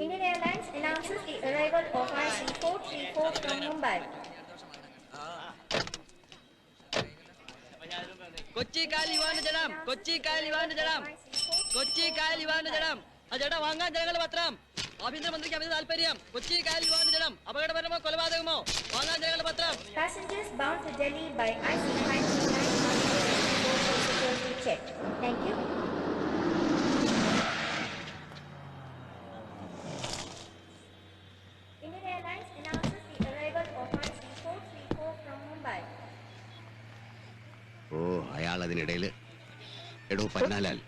Indian Airlines announces the arrival of IC434 from Mumbai. Kochi യുവാന്റെ ജഡം കൊച്ചി യുവാന്റെ ജഡം കൊച്ചി യുവാന്റെ ജഡം ആ ചേട്ടാ വാങ്ങാൻ ജനങ്ങളുടെ പത്രം ആഭ്യന്തരമന്ത്രിക്ക് അമിത താല്പര്യം കൊച്ചി യുവാന്റെ ജഡം അപകടപരമോ കൊലപാതകമോ വാങ്ങാൻ ജനങ്ങളുടെ പത്രം Passengers bound to Delhi by IC539 go for security check. Thank you. Indian Airlines announces the arrival of IC434 from Mumbai. ഓ അയാൾ അതിനിടയിൽ എടോ പന്നാലാൽ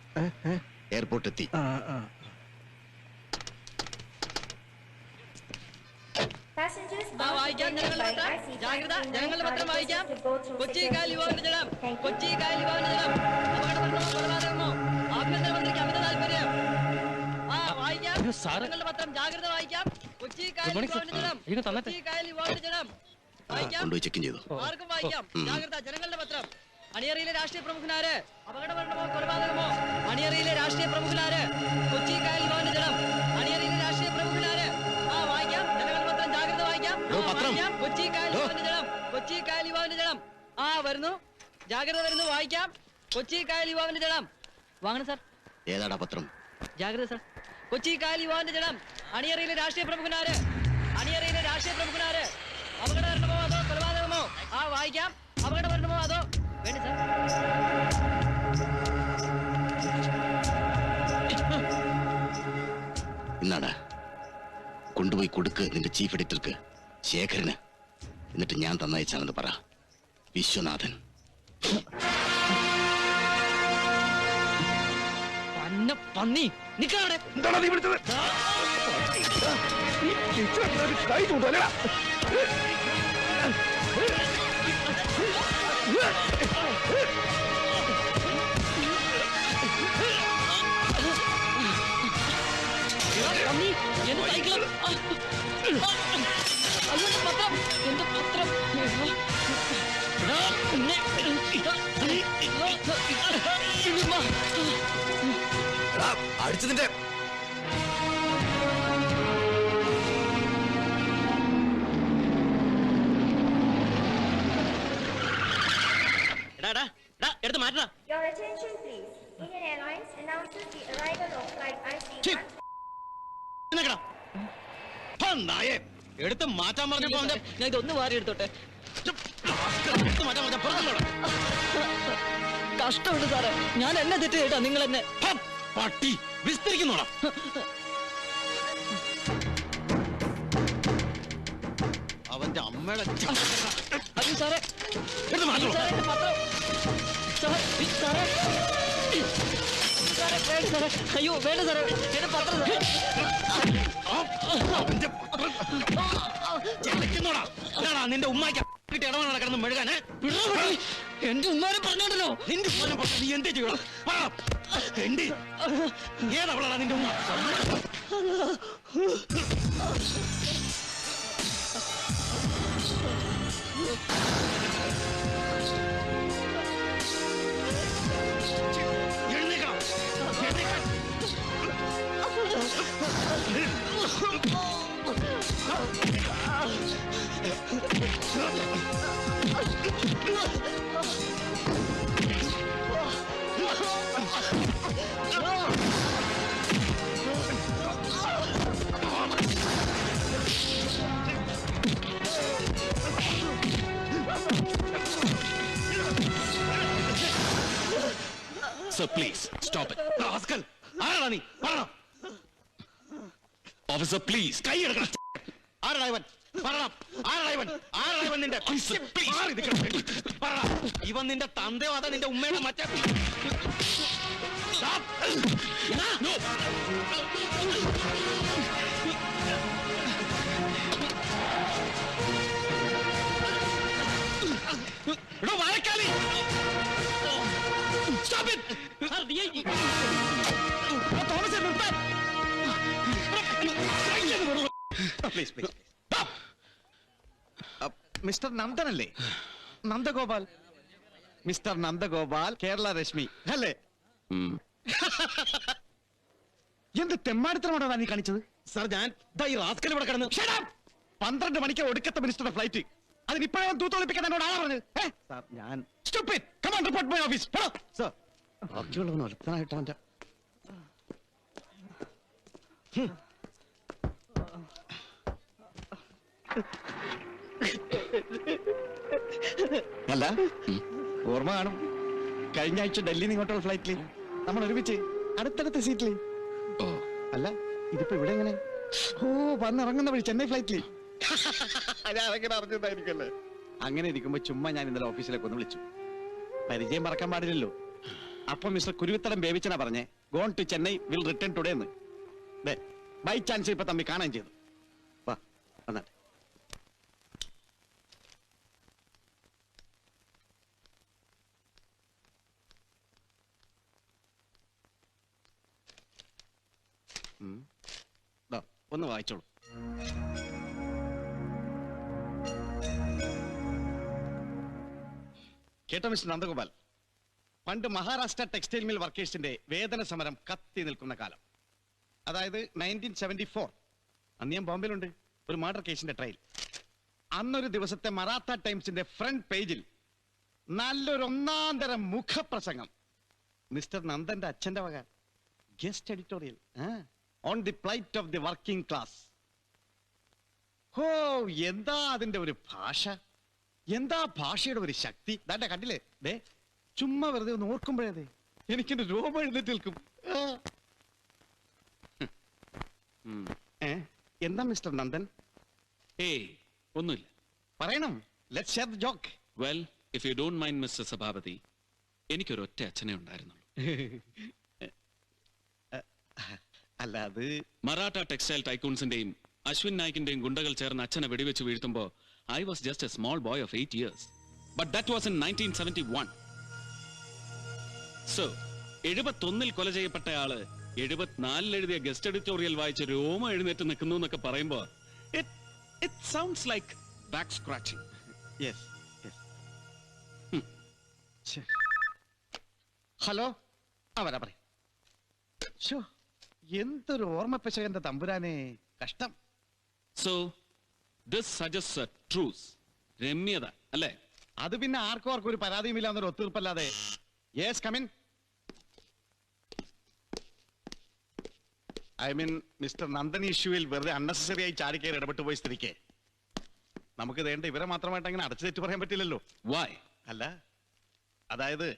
എയർപോർട്ട് എത്തി. ജാഗ്രത IC539 ജനങ്ങളുടെ പത്രം വായിക്കാം. Requested to go through Kochi ആഭ്യന്തരമന്ത്രിക്ക് അമിത താല്പര്യം. ആ വായിക്കാം. ജനങ്ങളുടെ പത്രം ജാഗ്രത വായിക്കാം. കൊച്ചി ആ, ഇത് തന്നട്ടെ. കൊച്ചി വായിക്കാം. ആർക്കും വായിക്കാം. ജാഗ്രത ജനങ്ങളുടെ പത്രം. അണിയറയിലെ രാഷ്ട്രീയ പ്രമുഖനാര്? അപകടമരണമോ കൊലപാതകമോ? അണിയറയിലെ രാഷ്ട്രീയ പ്രമുഖനാര്? കൊച്ചി കായൽ ഭവന ജലം അണിയറയിലെ രാഷ്ട്രീയ പ്രമുഖനാര്? ആ വായിക്കാം. ജനങ്ങൾ പത്രം ജാഗ്രത വായിക്കാം. വായിക്കാം. കൊച്ചി കായൽ ഭവന ജലം കൊച്ചി കായൽ യുവാവിന്റെ ജലം ആ വരുന്നു. ജാഗ്രത വരുന്നു. വായിക്കാം. കൊച്ചി കായൽ യുവാവിന്റെ ജലം വാങ്ങണം സാർ. ഏതാടാ പത്രം? ജാഗ്രത സാർ. കൊച്ചി കായൽ യുവാവിന്റെ ജലം അണിയറയിലെ രാഷ്ട്രീയ പ്രമുഖനാര്? അണിയറയിലെ രാഷ്ട്രീയ പ്രമുഖനാര്? അപകടമരണമോ അതോ കൊലപാതകമോ? ആ വായിക്കാം. അപകടമരണമോ അതോ ഇന്നാടാ. കൊണ്ടുപോയി കൊടുക്ക് നിന്റെ ചീഫ് എഡിറ്റർക്ക് ശേഖരന്. എന്നിട്ട് ഞാൻ തന്നയച്ചാണെന്ന് പറ. വിശ്വനാഥൻ. Yeah. എന്റെ സൈക്കിൾ അയ്യോ പത്രം എന്റെ പത്രം. അടിച്ചതിന്റെ എടാ എടാ എടുത്ത് മാറ്റടാ. Your attention please. Indian Airlines announces the arrival of flight IC1. നിക്കടാ. ഹാ, നായേ. എടുത്ത് മാറ്റാൻ പറഞ്ഞപ്പോ അവന്റെ ഞാൻ ഇതൊന്ന് വാരി എടുത്തോട്ടെ. എടുത്ത് മാറ്റാൻ പറഞ്ഞ പുറത്തുള്ളൂടാ. കഷ്ടമുണ്ട് സാറേ. ഞാൻ എന്നെ തെറ്റ് കേട്ടാ നിങ്ങൾ എന്നെ പട്ടി. വിസ്തരിക്കുന്നോടാ. അവന്റെ അമ്മയുടെ ച- അയ്യോ സാറേ. എടുത്ത് മാറ്റണം. സാറേ എന്റെ പത്രം അയ്യോ വേണ്ട സാറേ എന്റെ പത്രം ചലിക്കുന്നോടാ നിന്റെ ഉമ്മാക്ക് ഇടവണ കിടന്ന് മെഴുകാന് എന്റെ ഉമ്മാരെ പറഞ്ഞോണ്ടല്ലോ നിന്റെ ഉമ്മാനെ പറഞ്ഞു നീ എന്ത് ചെയ്യണം എന്റെ ഏതവളാണ് നിന്റെ ഉമ്മ എഴുന്നേക്കണം സർ പ്ലീസ് സ്റ്റോപ്പ് റാസ്കൽ ആരാടാ നീ പറയണം ഓഫീസർ പ്ലീസ് കൈ എടുക്കണം. ആരാടാ ഇവൻ? ആരാടാ ഇവൻ? ആരാടാ ഇവൻ നിന്റെ? മാറി നിൽക്കണം. പറയണം ഇവൻ നിന്റെ തന്തയോ അതാ നിന്റെ ഉമ്മയുടെ മറ്റേ Stop. No. എടോ വാഴക്കാലി. Stop it. Please please mister നന്ദനല്ലേ Nandagopal mister Nandagopal Kerala Rashmi അല്ലേ? എന്ത് തെമ്മാടിത്തരമാണോ നീ കാണിച്ചത്? സാർ ഞാൻ ഈ റാസ്കൽ ഇവിടെ കിടന്നു! പന്ത്രണ്ട് മണിക്ക് ഒടുക്കത്തെ മിനിസ്റ്ററുടെ ഫ്ലൈറ്റ്. അതിന് ഇപ്പോഴും തൂത്തൊളിപ്പിക്കാൻ എന്നോട് ആരാ പറഞ്ഞത്? സാർ ഞാൻ സ്റ്റുപ്പിഡ് report my office. പോടോ. സാർ ബാക്കിയുള്ളവൻ ഒരുത്തനായിട്ട് അല്ല ഓർമ്മ കാണും. കഴിഞ്ഞ ആഴ്ച ഡൽഹിയിൽ ഇങ്ങോട്ടുള്ള ഫ്ലൈറ്റിൽ നമ്മൾ ഒരുമിച്ച് അടുത്തടുത്ത സീറ്റിൽ ഓ. അല്ല ഇതിപ്പോ ഇവിടെ എങ്ങനെ? ഓ വന്നിറങ്ങുന്ന വഴി ചെന്നൈ ഫ്ലൈറ്റിൽ അറിഞ്ഞതായിരിക്കല്ലേ അങ്ങനെ ഇരിക്കുമ്പോ ചുമ്മാ ഞാൻ ഇന്നലെ ഓഫീസിലേക്ക് ഒന്ന് വിളിച്ചു. പരിചയം മറക്കാൻ പാടില്ലല്ലോ. അപ്പൊ മിസ്റ്റർ കുരുവിത്തടം ബേബിച്ചനാ പറഞ്ഞേ gone to Chennai will return today എന്ന്. ബൈ ചാൻസ് ഇപ്പൊ തമ്മി കാണാൻ ചെയ്തു. വാ വന്നാട്ടെ ഉം. ദാ, ഒന്ന് വായിച്ചോളൂ. കേട്ടോ മിസ്റ്റർ നന്ദഗോപാൽ? പണ്ട് മഹാരാഷ്ട്ര ടെക്സ്റ്റൈൽ മിൽ വർക്കേഴ്സിന്റെ വേതന സമരം കത്തി നിൽക്കുന്ന കാലം. അതായത് നയന്റീൻ സെവന്റി ഫോർ അന്ന് ഞാൻ ബോംബെയിലുണ്ട്. ഒരു മർഡർ കേസിന്റെ ട്രയൽ അന്നൊരു ദിവസത്തെ മറാത്ത ടൈംസിന്റെ ഫ്രണ്ട് പേജിൽ നല്ലൊരു ഒന്നാന്തരം തരം മുഖപ്രസംഗം. മിസ്റ്റർ നന്ദന്റെ അച്ഛന്റെ വക. Guest editorial on the plight of the working class ഹോ എന്താ അതിന്റെ ഒരു ഭാഷ? എന്താ ഭാഷയുടെ ഒരു ശക്തി? ദാണ്ട കണ്ടില്ലേ? ദേ ചുമ്മാ വെറുതെ ഒന്ന് ഓർക്കുമ്പോഴേ എനിക്ക് എനിക്കെന്റെ രോമം എഴുന്നേറ്റ് നിൽക്കും എന്താ മിസ്റ്റർ നന്ദൻ? ഏയ് ഒന്നുമില്ല. പറയണം. Let share the joke well if you don't mind mister Sabhapathi എനിക്കൊരു ഒറ്റ അച്ഛനെ ഉണ്ടായിരുന്നുള്ളൂ. അല്ല അത് മറാഠ ടെക്സ്റ്റൈൽ ടൈക്കൂൺസിന്റെയും അശ്വിൻ നായിക്കിന്റെയും ഗുണ്ടകൾ ചേർന്ന് അച്ഛനെ വെടിവെച്ച് വീഴ്ത്തുമ്പോ I was just a small boy of eight years but that was in nineteen seventy one so എഴുപത്തൊന്നിൽ കൊല ചെയ്യപ്പെട്ട ആൾ എഴുപത്തിനാലിൽ എഴുതിയ ഗസ്റ്റ് എഡിറ്റോറിയൽ വായിച്ച് രോമം എഴുന്നേറ്റ് നിൽക്കുന്നു എന്നൊക്കെ പറയുമ്പോ it sounds like back scratching yes hello? ആ വരാ പറയും. എന്തൊരു ഓർമ്മ ഓർമ്മപ്പശകന്റെ തമ്പുരാനെ. കഷ്ടം. സോ ദിസ് സജസ്റ്റ് ട്രൂസ് രമ്യത അല്ലേ? അത് പിന്നെ ആർക്കും ആർക്കും ഒരു പരാതിയുമില്ല എന്നൊരു ഒത്തീർപ്പല്ലാതെ yes come in I mean mister Nandan ഇഷ്യൂവിൽ വെറുതെ അൺനെസസറി ആയി ചാടിക്കയറി ഇടപെട്ട് പോയി സ്ഥിതിക്ക്. നമുക്ക് വേണ്ട ഇവരെ മാത്രമായിട്ട് അങ്ങനെ അടച്ചു തെറ്റ് പറയാൻ പറ്റില്ലല്ലോ. വായ് അല്ല അതായത്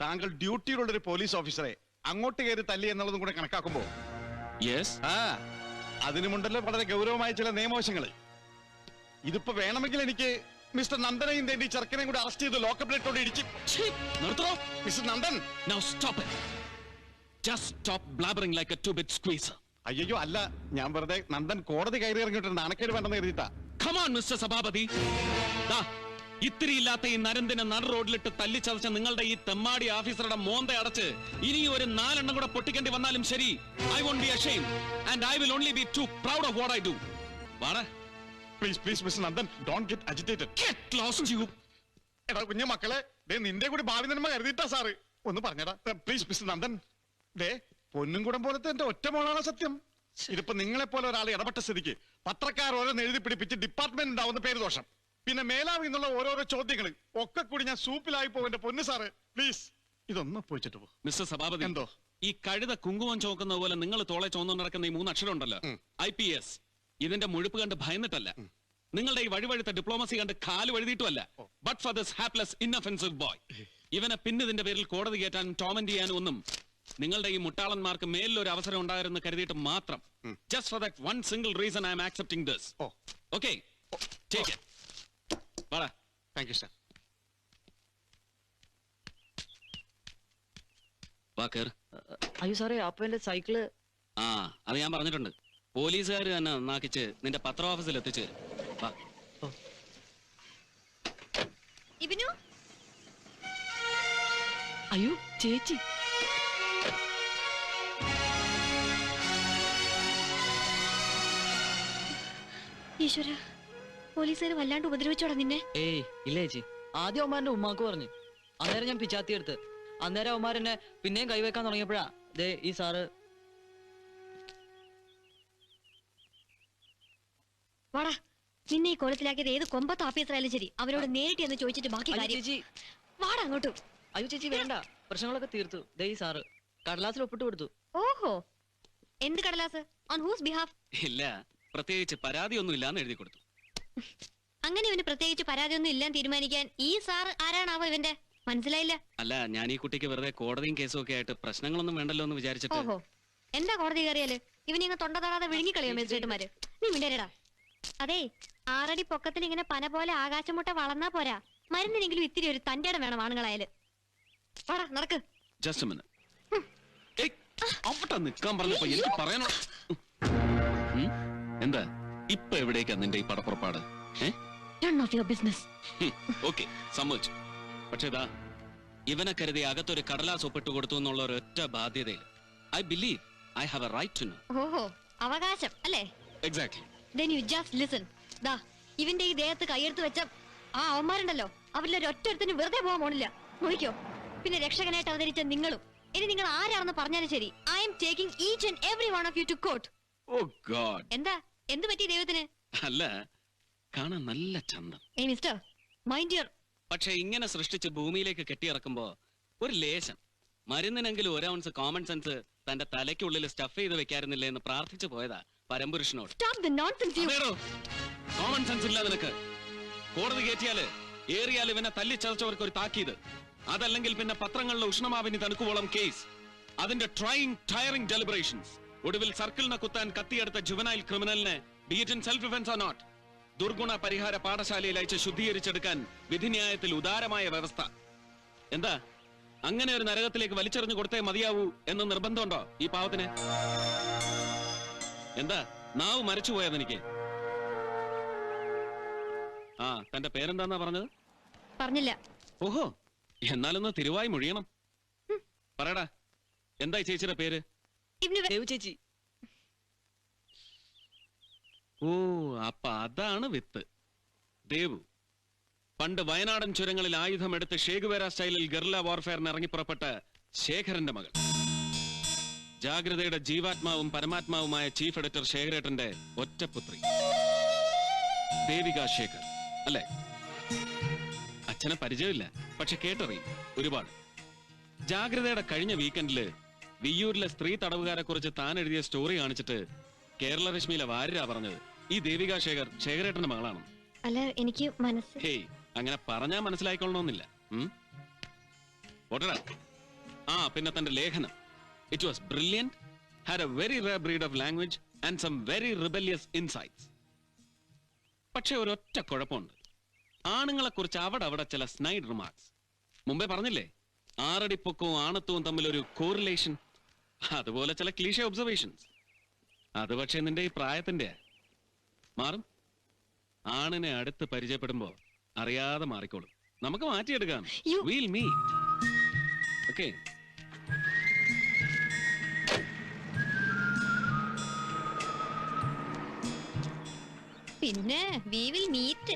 താങ്കൾ ഡ്യൂട്ടിയിലുള്ള ഒരു പോലീസ് ഓഫീസറെ അങ്ങോട്ട് കയറി തല്ലി എന്നുള്ളതും കൂടെ കണക്കാക്കുമ്പോ. യെസ് ആ അതിനുമുണ്ടല്ലോ വളരെ ഗൗരവമായ ചില നിയമവശങ്ങൾ ഇതിപ്പോ വേണമെങ്കിൽ എനിക്ക് മിസ്റ്റർ നന്ദനെയും തേടി ചെറുക്കനെയും കൂടെ അറസ്റ്റ് ചെയ്ത് ലോക്കപ്പിലിട്ടോട് ഇടിച്ച് നിർത്തോ mister Nandan. Now stop it. Just stop blabbering like a two-bit അയ്യോ അല്ല ഞാൻ വെറുതെ നന്ദൻ കോടതി കയറി ഇറങ്ങിയിട്ടുണ്ട്. നാണക്കേട് വേണ്ടെന്ന് കരുതിട്ടാ Come മിസ്റ്റർ. സഭാപതി. ദാ, ഇത്തിരി ഇല്ലാത്ത ഈ നരന്തിനെ നട റോഡിലിട്ട് തല്ലിച്ചതച്ച നിങ്ങളുടെ ഈ തെമ്മാടി ഓഫീസറുടെ മോന്ത അടച്ച് ഇനി ഒരു നാലെണ്ണം കൂടെ പൊട്ടിക്കേണ്ടി വന്നാലും ശരി. I won't be ashamed and I will only be too proud of what I do വാടാ. Please please mister Nandan don't get agitated get lost to you എടാ കുഞ്ഞു മക്കളെ ദേ നിന്റെ കൂടി ഭാവി നന്മ കരുതിയിട്ടാ സാർ ഒന്ന് പറഞ്ഞടാ. പ്ലീസ് മിസ് നന്ദൻ ദേ പൊന്നും കൂടം പോലത്തെ എന്റെ ഒറ്റ മോളാണ് സത്യം. ഇതിപ്പോ നിങ്ങളെ പോലെ ഒരാൾ ഇടപെട്ട സ്ഥിതിക്ക് പത്രക്കാർ ഓരോന്ന് എഴുതി പിടിപ്പിച്ച് ഡിപ്പാർട്ട്മെന്റ് ഉണ്ടാവുന്ന പേര് ദോഷം. പിന്നെ മേലാവി എന്നുള്ള ഓരോരോ ചോദ്യങ്ങൾ ഒക്കെ കൂടി ഞാൻ സൂപ്പിലായി പോകും എന്റെ പൊന്നു സാറ്. പ്ലീസ് ഇതൊന്ന് പോയിച്ചിട്ട് പോ. മിസ്റ്റർ സഭാപതി എന്തോ? ഈ കഴുത കുങ്കുമം ചോക്കുന്ന പോലെ നിങ്ങൾ തോളെ ചോന്നു നടക്കുന്ന ഈ മൂന്നക്ഷരം ഉണ്ടല്ലോ. I P S. ഇതിന്റെ മുഴുപ്പ് കണ്ട് ഭയന്നിട്ടല്ല. നിങ്ങളുടെ ഈ വഴിവഴുത്ത ഡിപ്ലോമസി കണ്ട് കാൽ വഴുതിയിട്ടുമല്ല. But for this hapless inoffensive boy ഇവനെ പിന്നെ ഇതിന്റെ പേരിൽ കോടതി കയറ്റാനും ടോമന്റ് ചെയ്യാനും ഒന്നും നിങ്ങളുടെ ഈ മുട്ടാളന്മാർക്ക് മേലിലൊരു അവസരം ഉണ്ടായിരുന്നു കരുതിയിട്ട് മാത്രം. Just for that one single reason I am accepting this okay take വാടാ. താങ്ക് യു സാർ വാ കേറ്. അയ്യോ സാറേ അപ്പൊ എന്റെ സൈക്കിൾ. ആ അത് ഞാൻ പറഞ്ഞിട്ടുണ്ട്. പോലീസുകാർ തന്നെ നന്നാക്കിച്ച് നിന്റെ പത്ര ഓഫീസിൽ എത്തിച്ചു തരും. വാ. ഇബിനു? അയ്യോ ചേച്ചി. ഈശ്വര. പോലീസുകാർ വല്ലാണ്ട് ഉപദ്രവിച്ചോടാ നിന്നെ. ഏയ് ഇല്ല ചേച്ചി. ആദ്യം അവന്മാരുടെ ഉമ്മാക്ക് പറഞ്ഞു. അന്നേരം ഞാൻ പിച്ചാത്തി എടുത്ത്. അന്നേരം അവന്മാരെന്നെ പിന്നെയും കൈവെക്കാൻ തുടങ്ങിയപ്പോഴാ ദേ ഈ സാറ് വാടാ നിന്നെ ഈ കോലത്തിലാക്കിയത് ഏത് കൊമ്പത്ത് ആഫീസറായാലും ശരി. അവരോട് നേരിട്ട് എന്ന് ചോദിച്ചിട്ട് ബാക്കി അയ്യോ കാര്യം. ചേച്ചി. വാടാ അങ്ങോട്ടും. അയ്യോ ചേച്ചി വേണ്ട. പ്രശ്നങ്ങളൊക്കെ തീർത്തു. ദേ ഈ സാറ് കടലാസിൽ ഒപ്പിട്ട് കൊടുത്തു. ഓഹോ. എന്ത് കടലാസ്? ഓൺ ഹൂസ് ബിഹാഫ് ഇല്ല പ്രത്യേകിച്ച് പരാതിയൊന്നും ഇല്ലാന്ന് എഴുതി കൊടുത്തു. അങ്ങനെ ഇവന് പ്രത്യേകിച്ച് പരാതിയൊന്നും ഇല്ലാന്ന് തീരുമാനിക്കാൻ ഈ സാർ ആരാണാവോ ഇവന്റെ? മനസ്സിലായില്ല. അല്ല ഞാൻ ഈ കുട്ടിക്ക് വെറുതെ കോടതിയും കേസും ഒക്കെ ആയിട്ട് പ്രശ്നങ്ങളൊന്നും വേണ്ടല്ലോ എന്ന് വിചാരിച്ചിട്ട്. ഓഹോ. എന്താ കോടതി കയറിയാൽ? ഇവനിങ്ങ ഇങ്ങനെ തൊണ്ട തൊടാതെ വിഴുങ്ങിക്കളിയോ മജിസ്ട്രേറ്റുമാര് നീ വിടരടാ അതെ ആറടി പൊക്കത്തിൽ ഇങ്ങനെ പന പോലെ ആകാശമുട്ട വളർന്നാ പോരാ. മരുന്നിനെങ്കിലും ഇത്തിരി ഒരു തന്റെ വേണം ആണുങ്ങളായാൽ. വാടാ നടക്ക്. ജസ്റ്റ് മിനിറ്റ് അവിടെ നിൽക്കാൻ പറഞ്ഞപ്പോ എനിക്ക് പറയാനോ ഉം? എന്താ? ഇപ്പൊ എവിടേക്കാ നിന്റെ ഈ പടപ്പുറപ്പാട്. ഓക്കെ സമ്മതിച്ചു. പക്ഷേ ഇതാ ഇവനെ കരുതി അകത്തൊരു കടലാസ് ഒപ്പിട്ട് കൊടുത്തു എന്നുള്ള ഒരൊറ്റ ബാധ്യതയിൽ I believe I have a right to know ഓഹോ അവകാശം അല്ലേ? Exactly then you just listen ദാ ഇവന്റെ ഈ ദേഹത്ത് കൈയെടുത്ത് വെച്ച ആ അവന്മാരുണ്ടല്ലോ അവരിൽ ഒറ്റൊരുത്തിന് വെറുതെ പോകാൻ പോണില്ല. നോക്കിയോ പിന്നെ രക്ഷകനായിട്ട് അവതരിച്ച നിങ്ങളും. ഇനി നിങ്ങൾ ആരാണെന്ന് പറഞ്ഞാലും ശരി I'm taking each and every one of you to God എന്താ? എന്ത് പറ്റി ദൈവത്തിന്? അല്ല കാണാൻ നല്ല ചന്തം. ഏയ് മിസ്റ്റർ മൈൻഡ് യുവർ പക്ഷെ ഇങ്ങനെ സൃഷ്ടിച്ച് ഭൂമിയിലേക്ക് കെട്ടിയിറക്കുമ്പോ ഒരു ലേശം. മരുന്നിനെങ്കിലും ഒരു ഔൺസ് കോമൺ സെൻസ് തന്റെ തലയ്ക്കുള്ളിൽ സ്റ്റഫ് ചെയ്ത് വെക്കാറുന്നില്ലേ എന്ന് പ്രാർത്ഥിച്ചു പോയതാ പരമ്പുരുഷനോട്. Stop the nonsense you common sense ഇല്ല നിനക്ക്. കോടതി കയറ്റിയാൽ ഏറിയാൽ ഇവനെ തല്ലിച്ചതച്ചവർക്ക് ഒരു താക്കീത്. അതല്ലെങ്കിൽ പിന്നെ പത്രങ്ങളിലെ ഉഷ്ണമാവിനി തണുക്കുവോളം കേസ് അതിന്റെ ട്രൈങ് ടയറിംഗ് ഡെലിബറേഷൻസ് ഒടുവിൽ സർക്കിളിനെ കുത്താൻ കത്തിയെടുത്ത juvenile ക്രിമിനലിനെ beat in self defence or not ദുർഗുണ പരിഹാര പാഠശാലയിൽ അയച്ച് ശുദ്ധീകരിച്ചെടുക്കാൻ വിധിന്യായത്തിൽ ഉദാരമായ വ്യവസ്ഥ. എന്താ? അങ്ങനെ ഒരു നരകത്തിലേക്ക് വലിച്ചെറിഞ്ഞു കൊടുത്തേ മതിയാവൂ എന്ന് നിർബന്ധമുണ്ടോ ഈ പാവത്തിന്? എന്താ? നാവ് മരച്ചുപോയത് എനിക്ക് ആ തന്റെ പേരെന്താന്നാ പറഞ്ഞത്? പറഞ്ഞില്ല. ഓഹോ എന്നാലൊന്ന് തിരുവായി മുഴിയണം. പറയടാ എന്താ ചേച്ചിയുടെ പേര്? ഓ അപ്പൊ അതാണ് വിത്ത്. ദേവു പണ്ട് വയനാടൻ ചുരങ്ങളിൽ ആയുധമെടുത്ത് ഷേഖുവേര സ്റ്റൈലിൽ ഗർല വാർഫെയറിന് ഇറങ്ങിപ്പുറപ്പെട്ട ശേഖരന്റെ മകൾ. ജാഗ്രതയുടെ ജീവാത്മാവും പരമാത്മാവുമായ ചീഫ് എഡിറ്റർ ശേഖരേട്ടന്റെ ഒറ്റപുത്രി. ദേവിക ശേഖർ അല്ലെ? അച്ഛനെ പരിചയമില്ല പക്ഷെ കേട്ടറിയും ഒരുപാട്. ജാഗ്രതയുടെ കഴിഞ്ഞ വീക്കെൻഡിൽ വിയ്യൂരിലെ സ്ത്രീ തടവുകാരെ കുറിച്ച് താൻ എഴുതിയ സ്റ്റോറി കാണിച്ചിട്ട് കേരള രശ്മിയിലെ വാര്യരാ പറഞ്ഞത്. ഈ ദേവിക ശേഖർ ശേഖരേട്ടന്റെ മകളാണ്. അല്ല എനിക്ക് മനസ്സ് ഹേയ് അങ്ങനെ പറഞ്ഞാ മനസ്സിലായിക്കൊള്ളണമെന്നില്ല ഉം? ആ പിന്നെ തന്റെ ലേഖനം. It was brilliant had a very rare breed of language and some very rebellious insights പക്ഷെ ഒരൊറ്റ കുഴപ്പമുണ്ട്. ആണുങ്ങളെ കുറിച്ച് അവിടെ അവിടെ ചില സ്നൈഡ് റിമാർക്സ് മുമ്പേ പറഞ്ഞില്ലേ? ആറടിപ്പൊക്കവും ആണത്വവും തമ്മിൽ ഒരു കോറിലേഷൻ അതുപോലെ ചില ക്ലീഷ ഒബ്സർവേഷൻസ് അത് പക്ഷേ നിന്റെ ഈ പ്രായത്തിന്റെ മാറും. ആണിനെ അടുത്ത് പരിചയപ്പെടുമ്പോ അറിയാതെ മാറിക്കോളും. നമുക്ക് മാറ്റിയെടുക്കാം. You- വീൽ മീ ഓക്കെ പിന്നെ വി മീറ്റ്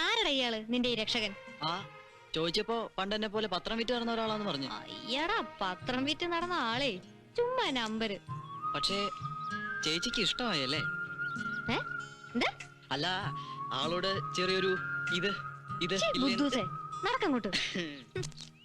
ആരടാ ഇയാൾ നിന്റെ ഈ രക്ഷകൻ? ആ ചോദിച്ചപ്പോ പണ്ട് എന്നെ പോലെ പത്രം വിറ്റ് നടന്ന ഒരാളാന്ന് പറഞ്ഞു. അയ്യടാ പത്രം വിറ്റ് നടന്ന ആളെ. ചുമ്മാ നമ്പര് പക്ഷേ ചേച്ചിക്ക് ഇഷ്ടമായല്ലേ? ഏ? എന്താ? അല്ല ആളോട് ചെറിയൊരു ഇത് ഇത് ഇല്ലേ? ബുദ്ധൂസേ നടക്കങ്ങോട്ട്